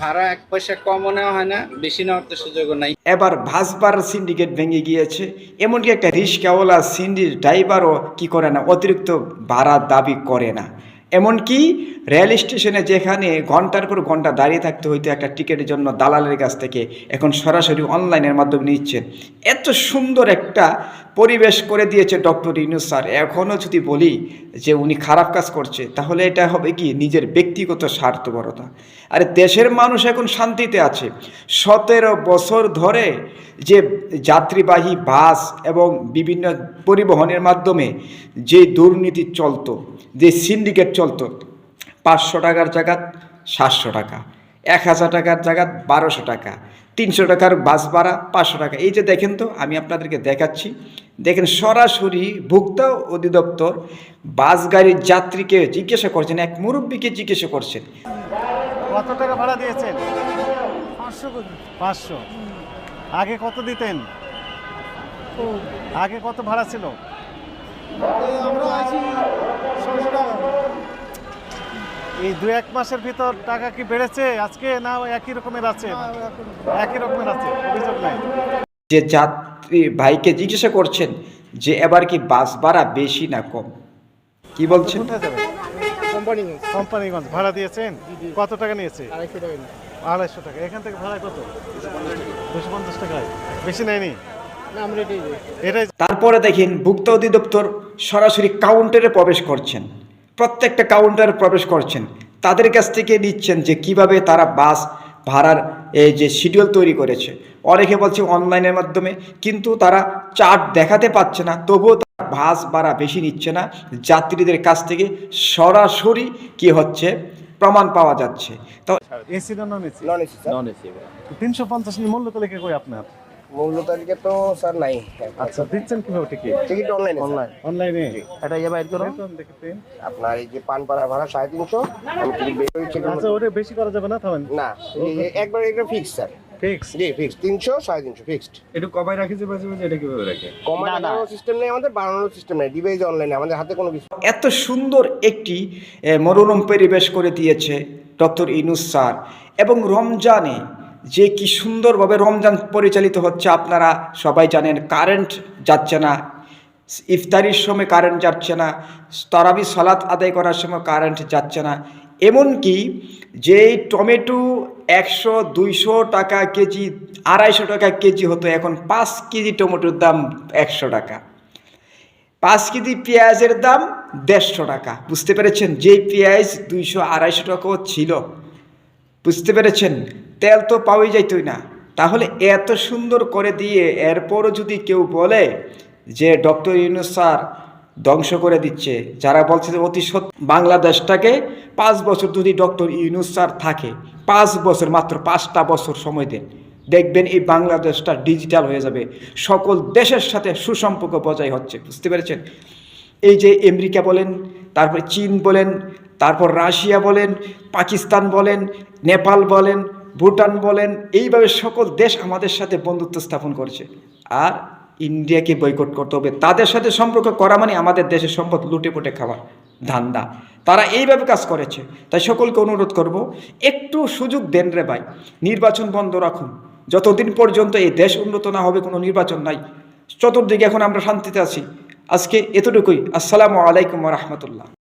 ভাড়া এক পয়সা কমও নেওয়া হয় না, বেশি নেওয়ার তো সুযোগও নাই। এবার ভাসবার সিন্ডিকেট ভেঙে গিয়েছে। এমনকি একটা রিক্সাওয়ালা সিন্ডির ড্রাইভারও কি করে না, অতিরিক্ত ভাড়া দাবি করে না। এমনকি রেল স্টেশনে যেখানে ঘণ্টার পর ঘণ্টা দাঁড়িয়ে থাকতে হইতো একটা টিকিটের জন্য দালালের কাছ থেকে, এখন সরাসরি অনলাইনের মাধ্যমে নিচ্ছেন। এত সুন্দর একটা পরিবেশ করে দিয়েছে ডক্টর ইনু স্যার। এখনও যদি বলি যে উনি খারাপ কাজ করছে, তাহলে এটা হবে কি? নিজের ব্যক্তিগত স্বার্থপরতা। আর দেশের মানুষ এখন শান্তিতে আছে। সতেরো বছর ধরে যে যাত্রীবাহী বাস এবং বিভিন্ন পরিবহনের মাধ্যমে যে দুর্নীতি চলতো, যে সিন্ডিকেট চলতো। পাঁচশো টাকার জায়গা সাতশো টাকা এক হাজার টাকার জায়গা বারোশো টাকা তিনশো টাকার বাস ভাড়া পাঁচশো টাকা। এই যে দেখেন তো আমি আপনাদেরকে দেখাচ্ছি। দেখেন সরাসরি ভোক্তা অধিদপ্তর বাস গাড়ির যাত্রীকে জিজ্ঞাসা করছেন এক মুরব্বীকে জিজ্ঞাসা করছেন। কত টাকা ভাড়া দিয়েছেন? পাঁচশো পাঁচশো। আগে কত দিতেন? আগে কত ভাড়া ছিল? আমরা আছি ছশো টাকা। এই দু এক মাসের ভিতর টাকা কি বেড়েছে? আজকে না একই রকমের আছে? না, একই রকমের আছে। অভিযোগ নাই। যে যাত্রী ভাইকে জিজ্ঞাসা করছেন যে এবার কি বাস ভাড়া বেশি না কম? কি বলছেন? কোথায় যাবেন? কোম্পানি কোম্পানিগঞ্জ। ভাড়া দিয়েছেন? কত টাকা নিয়েছে? আড়াইশো টাকা আড়াইশো টাকা। এখান থেকে ভাড়া কত? দুশো পঞ্চাশ টাকায় বেশি নেয়নি? না আমরা এটাই দিই। এটাই তারপরে দেখেন ভুক্ত অধিদপ্তর সরাসরি কাউন্টারে প্রবেশ করছেন। প্রত্যেকটা কাউন্টারে প্রবেশ করছেন। তাদের কাছ থেকে নিচ্ছেন যে কীভাবে তারা বাস ভাড়ার এই যে শিডিউল তৈরি করেছে। অনেকে বলছে অনলাইনের মাধ্যমে কিন্তু তারা চার্ট দেখাতে পাচ্ছে না। তবুও তারা বাস ভাড়া বেশি নিচ্ছে না। যাত্রীদের কাছ থেকে সরাসরি কি হচ্ছে? প্রমাণ পাওয়া যাচ্ছে। তো এসি না non AC non AC sir non AC তিনশো পঞ্চাশ মূল্য তালিকা কই আপনার? মূল্য তালিকা তো স্যার নাই। আচ্ছা দিচ্ছেন কীভাবে টিকিট? টিকিট অনলাইনে অনলাইন অনলাইনে এটা ইয়ে বাইর করুন আপনার এই যে পান পাড়া ভাড়া সাড়ে তিনশো আমি টিকিট বের করে আচ্ছা ওটা বেশি করা যাবে না থামেন। না একবার এটা ফিক্স স্যার। ফিক্স জি ফিক্স তিনশো সাড়ে তিনশো ফিক্সড একটু কমায় রাখি যে মাঝে মাঝে এটা কীভাবে রাখে? কমায় সিস্টেম নেই আমাদের বাড়ানোর সিস্টেম নেই ডিভাইস অনলাইনে আমাদের হাতে কোনো কিছু এত সুন্দর একটি মনোরম পরিবেশ করে দিয়েছে ডক্টর ইনুস স্যার। এবং রমজানে যে কি সুন্দরভাবে রমজান পরিচালিত হচ্ছে আপনারা সবাই জানেন কারেন্ট যাচ্ছে না, ইফতারির সময় কারেন্ট যাচ্ছে না, তারাবি সালাত আদায় করার সময় কারেন্ট যাচ্ছে না। এমনকি যেই টমেটো একশো, দুইশো টাকা কেজি, আড়াইশো টাকা কেজি হতো, এখন পাঁচ কেজি টমেটোর দাম একশো টাকা। পাঁচ কেজি পেঁয়াজের দাম দেড়শো টাকা। বুঝতে পেরেছেন? যেই পেঁয়াজ দুইশো, আড়াইশো টাকাও ছিল। বুঝতে পেরেছেন? তেল তো পাওয়াই যাইতই না। তাহলে এত সুন্দর করে দিয়ে এরপরও যদি কেউ বলে যে ডক্টর ইউনুস স্যার ধ্বংস করে দিচ্ছে, যারা বলছে যে অতি সত্য বাংলাদেশটাকে পাঁচ বছর যদি ডক্টর ইউনুস স্যার থাকে, পাঁচ বছর মাত্র, পাঁচটা বছর সময় দেন, দেখবেন এই বাংলাদেশটা ডিজিটাল হয়ে যাবে। সকল দেশের সাথে সুসম্পর্ক বজায় হচ্ছে, বুঝতে পেরেছেন? এই যে আমেরিকা বলেন, তারপর চীন বলেন, তারপর রাশিয়া বলেন, পাকিস্তান বলেন, নেপাল বলেন ভুটান বলেন, এইভাবে সকল দেশ আমাদের সাথে বন্ধুত্ব স্থাপন করছে। আর ইন্ডিয়াকে বয়কট করতে হবে। তাদের সাথে সম্পর্ক করা মানে আমাদের দেশের সম্পদ লুটে পুটে ধান্দা। তারা এইভাবে কাজ করেছে। তাই সকলকে অনুরোধ করব, একটু সুযোগ দেন রে ভাই। নির্বাচন বন্ধ রাখুন। যতদিন পর্যন্ত এই দেশ উন্নত না হবে, কোনো নির্বাচন নাই। চতুর্দিকে এখন আমরা শান্তিতে আছি। আজকে এতটুকুই। আসসালামু আলাইকুম রহমতুল্লাহ।